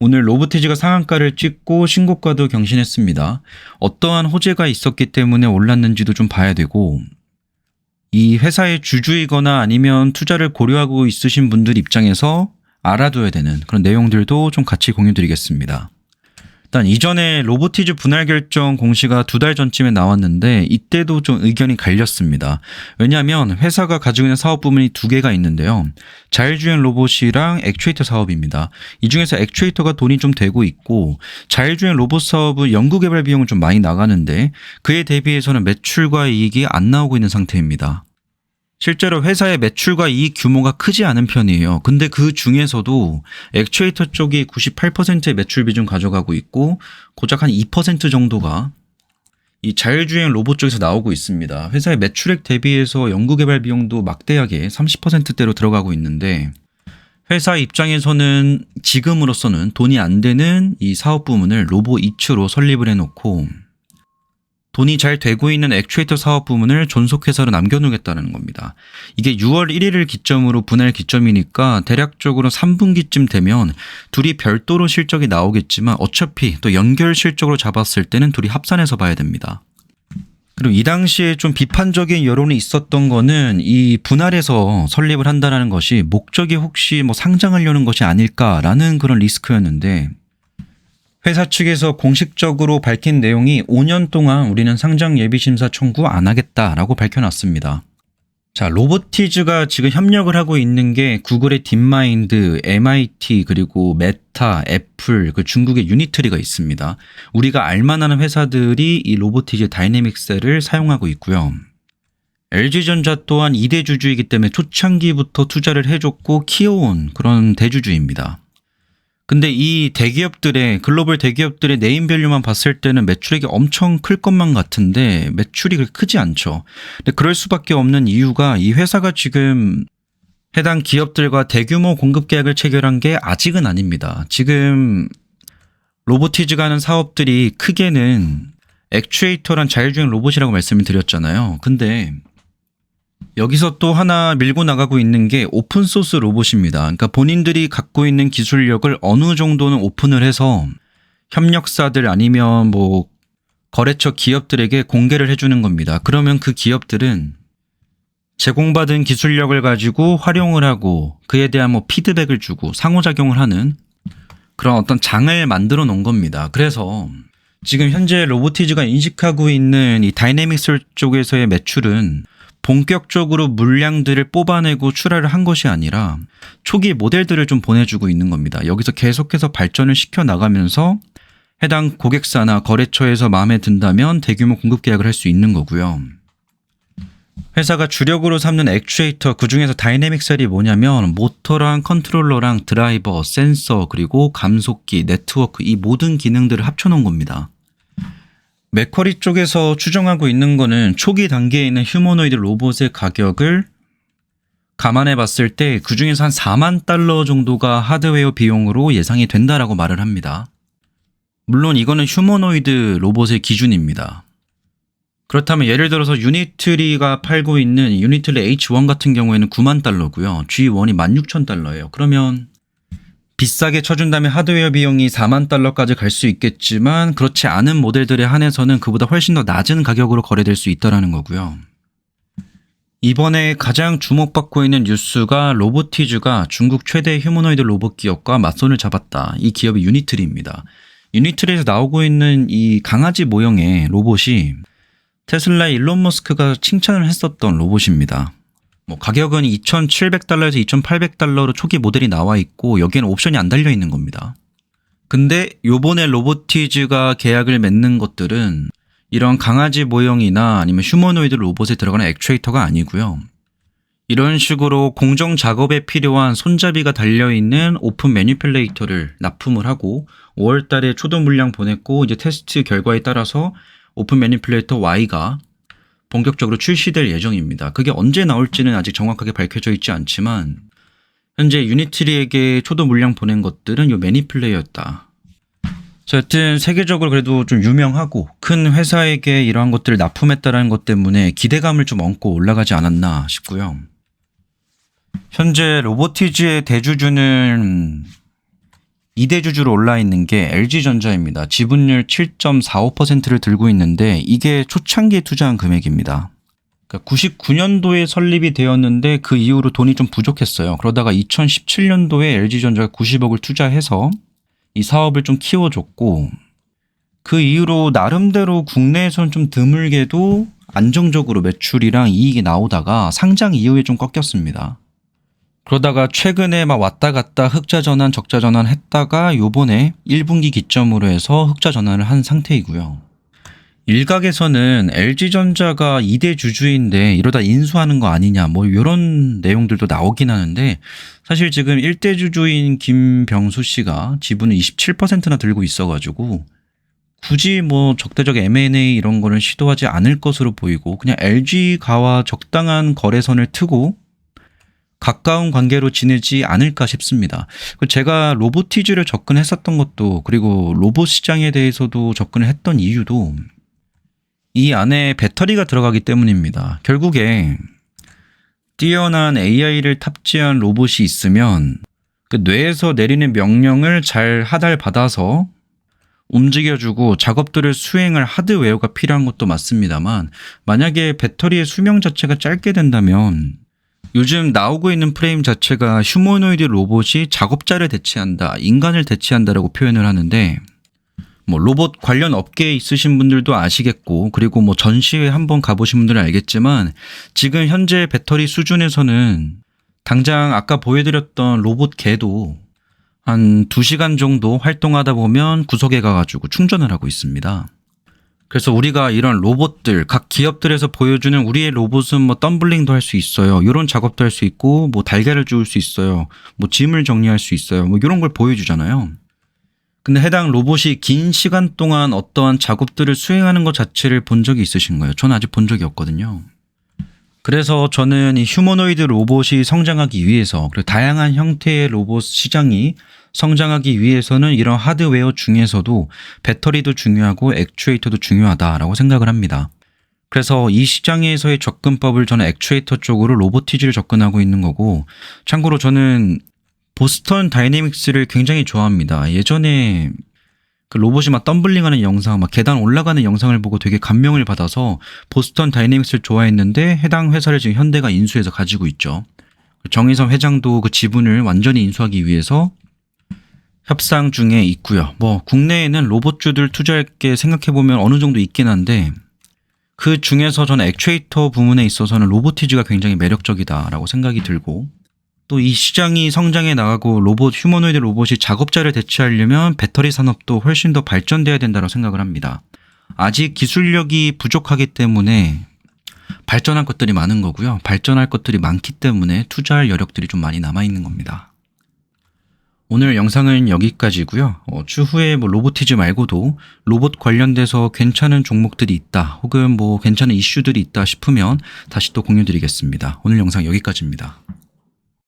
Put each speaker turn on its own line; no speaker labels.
오늘 로보티즈가 상한가를 찍고 신고가도 경신했습니다. 어떠한 호재가 있었기 때문에 올랐는지도 좀 봐야 되고 이 회사의 주주이거나 아니면 투자를 고려하고 있으신 분들 입장에서 알아둬야 되는 그런 내용들도 좀 같이 공유 드리겠습니다. 일단 이전에 로보티즈 분할 결정 공시가 두 달 전쯤에 나왔는데 이때도 좀 의견이 갈렸습니다. 왜냐하면 회사가 가지고 있는 사업 부문이 두 개가 있는데요. 자율주행 로봇이랑 액추에이터 사업입니다. 이 중에서 액추에이터가 돈이 좀 되고 있고 자율주행 로봇 사업은 연구 개발 비용은 좀 많이 나가는데 그에 대비해서는 매출과 이익이 안 나오고 있는 상태입니다. 실제로 회사의 매출과 이익 규모가 크지 않은 편이에요. 근데 그 중에서도 액추에이터 쪽이 98%의 매출 비중 가져가고 있고 고작 한 2% 정도가 이 자율주행 로봇 쪽에서 나오고 있습니다. 회사의 매출액 대비해서 연구개발 비용도 막대하게 30%대로 들어가고 있는데 회사 입장에서는 지금으로서는 돈이 안 되는 이 사업 부문을 로봇 이츠로 설립을 해놓고 돈이 잘 되고 있는 액추에이터 사업 부문을 존속해서로 남겨놓겠다는 겁니다. 이게 6월 1일을 기점으로 분할 기점이니까 대략적으로 3분기쯤 되면 둘이 별도로 실적이 나오겠지만 어차피 또 연결 실적으로 잡았을 때는 둘이 합산해서 봐야 됩니다. 그리고 이 당시에 좀 비판적인 여론이 있었던 거는 이 분할해서 설립을 한다는 것이 목적이 혹시 뭐 상장하려는 것이 아닐까라는 그런 리스크였는데 회사 측에서 공식적으로 밝힌 내용이 5년 동안 우리는 상장 예비 심사 청구 안 하겠다라고 밝혀놨습니다. 자, 로보티즈가 지금 협력을 하고 있는 게 구글의 딥마인드, MIT, 그리고 메타, 애플, 그 중국의 유니트리가 있습니다. 우리가 알만한 회사들이 이 로보티즈 다이내믹셀을 사용하고 있고요. LG전자 또한 2대 주주이기 때문에 초창기부터 투자를 해줬고 키워온 그런 대주주입니다. 근데 이 대기업들의 글로벌 대기업들의 네임 밸류만 봤을 때는 매출액이 엄청 클 것만 같은데 매출이 그렇게 크지 않죠. 근데 그럴 수밖에 없는 이유가 이 회사가 지금 해당 기업들과 대규모 공급 계약을 체결한 게 아직은 아닙니다. 지금 로보티즈가 하는 사업들이 크게는 액추에이터란 자율주행 로봇이라고 말씀을 드렸잖아요. 근데 여기서 또 하나 밀고 나가고 있는 게 오픈소스 로봇입니다. 그러니까 본인들이 갖고 있는 기술력을 어느 정도는 오픈을 해서 협력사들 아니면 뭐 거래처 기업들에게 공개를 해주는 겁니다. 그러면 그 기업들은 제공받은 기술력을 가지고 활용을 하고 그에 대한 뭐 피드백을 주고 상호작용을 하는 그런 어떤 장을 만들어 놓은 겁니다. 그래서 지금 현재 로보티즈가 인식하고 있는 이 다이내믹스 쪽에서의 매출은 본격적으로 물량들을 뽑아내고 출하를 한 것이 아니라 초기 모델들을 좀 보내주고 있는 겁니다. 여기서 계속해서 발전을 시켜 나가면서 해당 고객사나 거래처에서 마음에 든다면 대규모 공급 계약을 할 수 있는 거고요. 회사가 주력으로 삼는 액추에이터 그 중에서 다이내믹 셀이 뭐냐면 모터랑 컨트롤러랑 드라이버, 센서 그리고 감속기, 네트워크 이 모든 기능들을 합쳐놓은 겁니다. 맥쿼리 쪽에서 추정하고 있는 거는 초기 단계에 있는 휴머노이드 로봇의 가격을 감안해 봤을 때 그중에서 한 4만 달러 정도가 하드웨어 비용으로 예상이 된다라고 말을 합니다. 물론 이거는 휴머노이드 로봇의 기준입니다. 그렇다면 예를 들어서 유니트리가 팔고 있는 유니트리 H1 같은 경우에는 9만 달러고요. G1이 16,000달러예요. 그러면 비싸게 쳐준다면 하드웨어 비용이 4만 달러까지 갈 수 있겠지만 그렇지 않은 모델들에 한해서는 그보다 훨씬 더 낮은 가격으로 거래될 수 있다는 거고요. 이번에 가장 주목받고 있는 뉴스가 로보티즈가 중국 최대 휴머노이드 로봇 기업과 맞손을 잡았다. 이 기업이 유니트리입니다. 유니트리에서 나오고 있는 이 강아지 모형의 로봇이 테슬라 일론 머스크가 칭찬을 했었던 로봇입니다. 뭐 가격은 2,700달러에서 2,800달러로 초기 모델이 나와 있고 여기에는 옵션이 안 달려 있는 겁니다. 근데 요번에 로보티즈가 계약을 맺는 것들은 이런 강아지 모형이나 아니면 휴머노이드 로봇에 들어가는 액추에이터가 아니고요. 이런 식으로 공정 작업에 필요한 손잡이가 달려있는 오픈 매니플레이터를 납품을 하고 5월 달에 초도 물량 보냈고 이제 테스트 결과에 따라서 오픈 매니플레이터 Y가 본격적으로 출시될 예정입니다. 그게 언제 나올지는 아직 정확하게 밝혀져 있지 않지만 현재 유니트리에게 초도 물량 보낸 것들은 요 매니플레이였다. 여튼 세계적으로 그래도 좀 유명하고 큰 회사에게 이러한 것들을 납품했다라는 것 때문에 기대감을 좀 얹고 올라가지 않았나 싶고요. 현재 로보티즈의 대주주는 2대 주주로 올라 있는 게 LG전자입니다. 지분율 7.45%를 들고 있는데 이게 초창기에 투자한 금액입니다. 그러니까 99년도에 설립이 되었는데 그 이후로 돈이 좀 부족했어요. 그러다가 2017년도에 LG전자가 90억을 투자해서 이 사업을 좀 키워줬고 그 이후로 나름대로 국내에서는 좀 드물게도 안정적으로 매출이랑 이익이 나오다가 상장 이후에 좀 꺾였습니다. 그러다가 최근에 막 왔다 갔다 흑자 전환, 적자 전환 했다가 요번에 1분기 기점으로 해서 흑자 전환을 한 상태이고요. 일각에서는 LG전자가 2대 주주인데 이러다 인수하는 거 아니냐 뭐 이런 내용들도 나오긴 하는데 사실 지금 1대 주주인 김병수 씨가 지분을 27%나 들고 있어가지고 굳이 뭐 적대적 M&A 이런 거는 시도하지 않을 것으로 보이고 그냥 LG가와 적당한 거래선을 트고 가까운 관계로 지내지 않을까 싶습니다. 그 제가 로보티즈를 접근했었던 것도 그리고 로봇 시장에 대해서도 접근을 했던 이유도 이 안에 배터리가 들어가기 때문입니다. 결국에 뛰어난 AI를 탑재한 로봇이 있으면 그 뇌에서 내리는 명령을 잘 하달받아서 움직여주고 작업들을 수행할 하드웨어가 필요한 것도 맞습니다만 만약에 배터리의 수명 자체가 짧게 된다면 요즘 나오고 있는 프레임 자체가 휴머노이드 로봇이 작업자를 대체한다, 인간을 대체한다라고 표현을 하는데 뭐 로봇 관련 업계에 있으신 분들도 아시겠고 그리고 뭐 전시회 한번 가보신 분들은 알겠지만 지금 현재 배터리 수준에서는 당장 아까 보여드렸던 로봇 개도 한 2시간 정도 활동하다 보면 구석에 가가지고 충전을 하고 있습니다. 그래서 우리가 이런 로봇들, 각 기업들에서 보여주는 우리의 로봇은 뭐 덤블링도 할 수 있어요. 이런 작업도 할 수 있고, 뭐 달걀을 주울 수 있어요. 뭐 짐을 정리할 수 있어요. 뭐 이런 걸 보여주잖아요. 근데 해당 로봇이 긴 시간 동안 어떠한 작업들을 수행하는 것 자체를 본 적이 있으신 거예요. 저는 아직 본 적이 없거든요. 그래서 저는 이 휴머노이드 로봇이 성장하기 위해서 그리고 다양한 형태의 로봇 시장이 성장하기 위해서는 이런 하드웨어 중에서도 배터리도 중요하고 액추에이터도 중요하다라고 생각을 합니다. 그래서 이 시장에서의 접근법을 저는 액추에이터 쪽으로 로보티즈를 접근하고 있는 거고 참고로 저는 보스턴 다이내믹스를 굉장히 좋아합니다. 예전에 그 로봇이 막 덤블링하는 영상, 막 계단 올라가는 영상을 보고 되게 감명을 받아서 보스턴 다이내믹스를 좋아했는데 해당 회사를 지금 현대가 인수해서 가지고 있죠. 정의선 회장도 그 지분을 완전히 인수하기 위해서 협상 중에 있고요. 뭐 국내에는 로봇주들 투자할 게 생각해 보면 어느 정도 있긴 한데 그 중에서 저는 액추에이터 부문에 있어서는 로보티즈가 굉장히 매력적이다라고 생각이 들고 또 이 시장이 성장해 나가고 로봇 휴머노이드 로봇이 작업자를 대체하려면 배터리 산업도 훨씬 더 발전돼야 된다고 생각을 합니다. 아직 기술력이 부족하기 때문에 발전할 것들이 많은 거고요. 발전할 것들이 많기 때문에 투자할 여력들이 좀 많이 남아 있는 겁니다. 오늘 영상은 여기까지고요. 어, 추후에 뭐 로보티즈 말고도 로봇 관련돼서 괜찮은 종목들이 있다, 혹은 뭐 괜찮은 이슈들이 있다 싶으면 다시 또 공유드리겠습니다. 오늘 영상 여기까지입니다.